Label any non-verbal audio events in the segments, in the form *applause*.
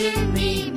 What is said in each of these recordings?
예수님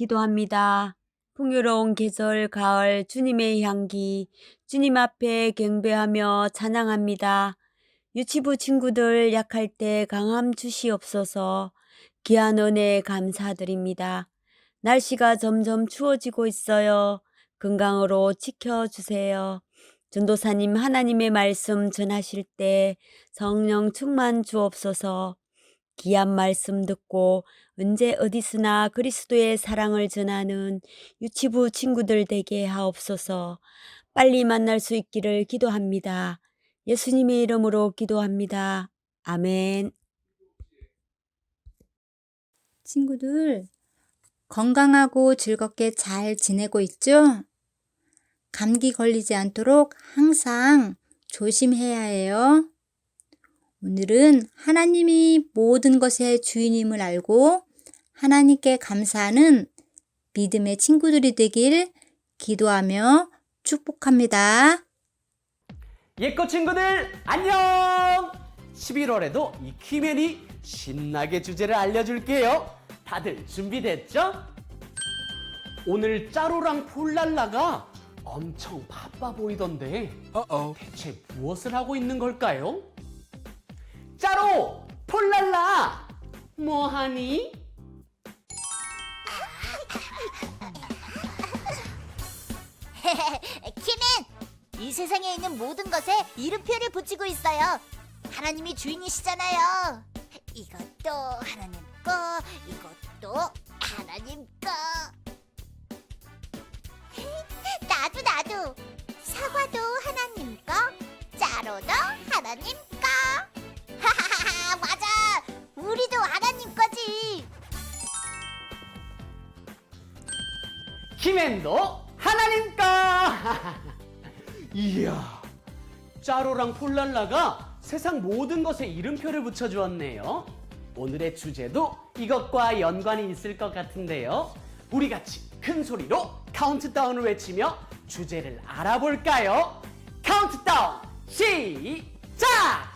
기도합니다. 풍요로운 계절 가을 주님의 향기 주님 앞에 경배하며 찬양합니다. 유치부 친구들 약할 때 강함 주시옵소서 귀한 은혜 감사드립니다. 날씨가 점점 추워지고 있어요. 건강으로 지켜주세요. 전도사님 하나님의 말씀 전하실 때 성령 충만 주옵소서 귀한 말씀 듣고 언제 어디서나 그리스도의 사랑을 전하는 유치부 친구들 되게 하옵소서. 빨리 만날 수 있기를 기도합니다. 예수님의 이름으로 기도합니다. 아멘. 친구들, 건강하고 즐겁게 잘 지내고 있죠? 감기 걸리지 않도록 항상 조심해야 해요. 오늘은 하나님이 모든 것의 주인임을 알고 하나님께 감사하는 믿음의 친구들이 되길 기도하며 축복합니다. 예꺼 친구들 안녕! 11월에도 이 키맨이 신나게 주제를 알려줄게요. 다들 준비됐죠? 오늘 짜로랑 폴랄라가 엄청 바빠 보이던데 어어 대체 무엇을 하고 있는 걸까요? 짜로! 폴랄라! 뭐하니? 이 세상에 있는 모든 것에 이름표를 붙이고 있어요. 하나님이 주인이시잖아요. 이것도 하나님 거, 이것도 하나님 거. 나도 나도 사과도 하나님 거, 자 바로 너 하나님 거. 하하하 맞아. 우리도 하나님 거지. 힘앤도 하나님 거 *laughs* 이야 짜로랑 폴랄라가 세상 모든 것에 이름표를 붙여주었네요 오늘의 주제도 이것과 연관이 있을 것 같은데요 우리 같이 큰 소리로 카운트다운을 외치며 주제를 알아볼까요? 카운트다운 시작!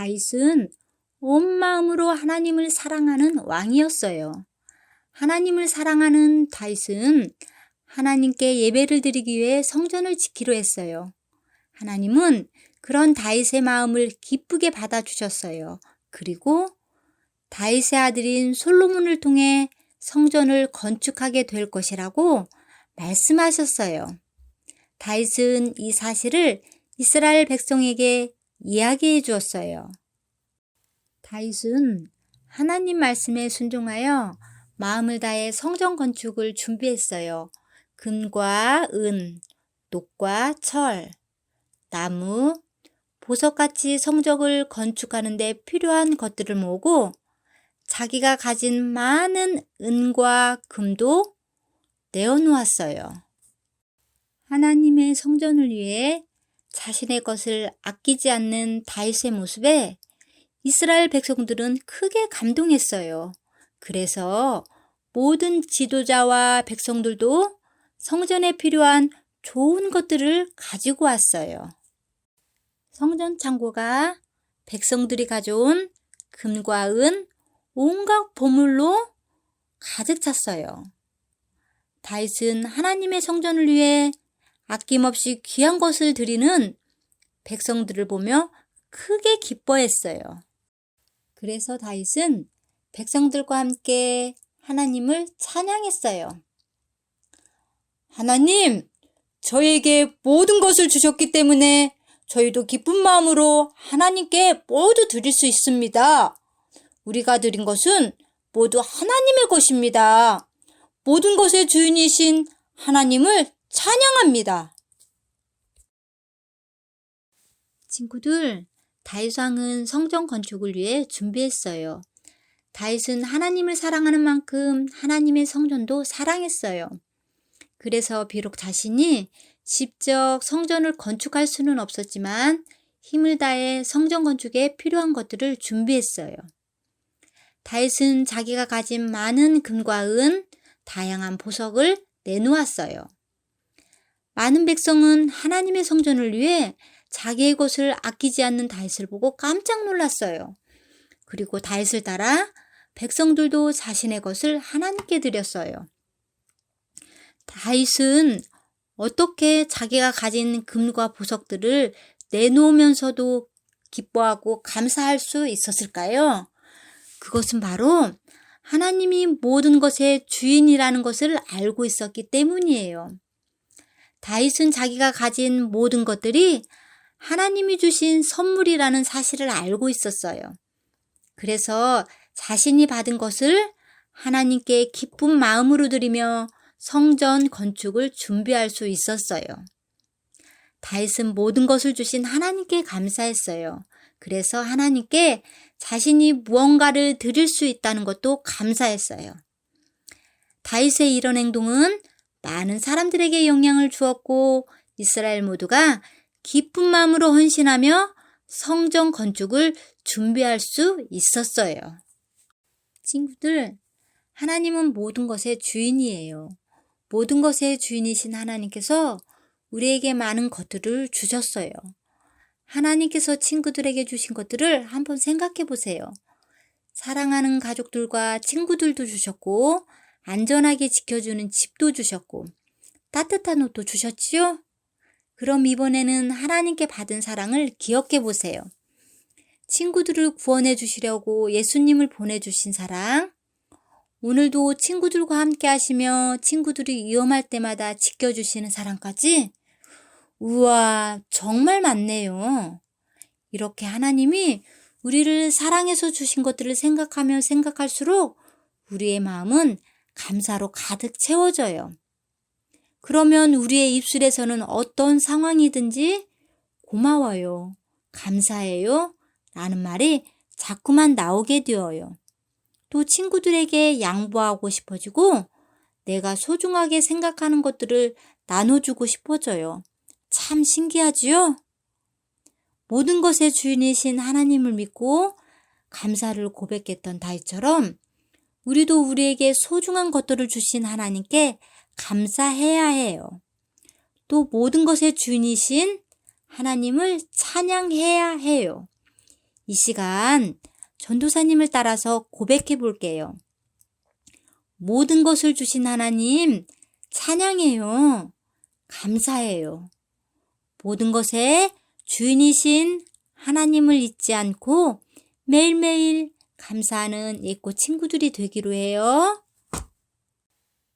다윗은 온 마음으로 하나님을 사랑하는 왕이었어요. 하나님을 사랑하는 다윗은 하나님께 예배를 드리기 위해 성전을 지키려 했어요. 하나님은 그런 다윗의 마음을 기쁘게 받아주셨어요. 그리고 다윗의 아들인 솔로몬을 통해 성전을 건축하게 될 것이라고 말씀하셨어요. 다윗은 이 사실을 이스라엘 백성에게 이야기해 주었어요. 다윗은 하나님 말씀에 순종하여 마음을 다해 성전 건축을 준비했어요. 금과 은, 녹과 철, 나무, 보석같이 성적을 건축하는 데 필요한 것들을 모으고 자기가 가진 많은 은과 금도 내어놓았어요. 하나님의 성전을 위해 자신의 것을 아끼지 않는 다윗의 모습에 이스라엘 백성들은 크게 감동했어요. 그래서 모든 지도자와 백성들도 성전에 필요한 좋은 것들을 가지고 왔어요. 성전 창고가 백성들이 가져온 금과 은, 온갖 보물로 가득 찼어요. 다윗은 하나님의 성전을 위해 아낌없이 귀한 것을 드리는 백성들을 보며 크게 기뻐했어요. 그래서 다윗은 백성들과 함께 하나님을 찬양했어요. 하나님, 저에게 모든 것을 주셨기 때문에 저희도 기쁜 마음으로 하나님께 모두 드릴 수 있습니다. 우리가 드린 것은 모두 하나님의 것입니다. 모든 것의 주인이신 하나님을 찬양합니다. 친구들, 다윗왕은 성전 건축을 위해 준비했어요. 다윗은 하나님을 사랑하는 만큼 하나님의 성전도 사랑했어요. 그래서 비록 자신이 직접 성전을 건축할 수는 없었지만 힘을 다해 성전 건축에 필요한 것들을 준비했어요. 다윗은 자기가 가진 많은 금과 은, 다양한 보석을 내놓았어요. 많은 백성은 하나님의 성전을 위해 자기의 것을 아끼지 않는 다윗을 보고 깜짝 놀랐어요. 그리고 다윗을 따라 백성들도 자신의 것을 하나님께 드렸어요. 다윗은 어떻게 자기가 가진 금과 보석들을 내놓으면서도 기뻐하고 감사할 수 있었을까요? 그것은 바로 하나님이 모든 것의 주인이라는 것을 알고 있었기 때문이에요. 다윗은 자기가 가진 모든 것들이 하나님이 주신 선물이라는 사실을 알고 있었어요. 그래서 자신이 받은 것을 하나님께 기쁜 마음으로 드리며 성전 건축을 준비할 수 있었어요. 다윗은 모든 것을 주신 하나님께 감사했어요. 그래서 하나님께 자신이 무언가를 드릴 수 있다는 것도 감사했어요. 다윗의 이런 행동은 많은 사람들에게 영향을 주었고 이스라엘 모두가 기쁜 마음으로 헌신하며 성전 건축을 준비할 수 있었어요. 친구들, 하나님은 모든 것의 주인이에요. 모든 것의 주인이신 하나님께서 우리에게 많은 것들을 주셨어요. 하나님께서 친구들에게 주신 것들을 한번 생각해 보세요. 사랑하는 가족들과 친구들도 주셨고, 안전하게 지켜주는 집도 주셨고, 따뜻한 옷도 주셨지요? 그럼 이번에는 하나님께 받은 사랑을 기억해 보세요. 친구들을 구원해 주시려고 예수님을 보내주신 사랑, 오늘도 친구들과 함께 하시며 친구들이 위험할 때마다 지켜주시는 사랑까지 우와, 정말 많네요. 이렇게 하나님이 우리를 사랑해서 주신 것들을 생각하며 생각할수록 우리의 마음은 감사로 가득 채워져요. 그러면 우리의 입술에서는 어떤 상황이든지 고마워요, 감사해요 라는 말이 자꾸만 나오게 되어요. 또 친구들에게 양보하고 싶어지고 내가 소중하게 생각하는 것들을 나눠주고 싶어져요. 참 신기하지요? 모든 것의 주인이신 하나님을 믿고 감사를 고백했던 다윗처럼 우리도 우리에게 소중한 것들을 주신 하나님께 감사해야 해요. 또 모든 것의 주인이신 하나님을 찬양해야 해요. 이 시간 전도사님을 따라서 고백해 볼게요. 모든 것을 주신 하나님 찬양해요. 감사해요. 모든 것의 주인이신 하나님을 잊지 않고 매일매일 감사하는 예꼬 친구들이 되기로 해요.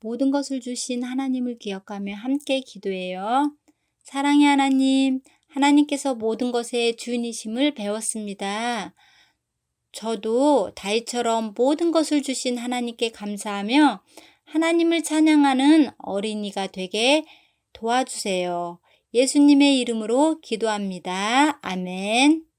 모든 것을 주신 하나님을 기억하며 함께 기도해요. 사랑의 하나님, 하나님께서 모든 것의 주인이심을 배웠습니다. 저도 다이처럼 모든 것을 주신 하나님께 감사하며 하나님을 찬양하는 어린이가 되게 도와주세요. 예수님의 이름으로 기도합니다. 아멘.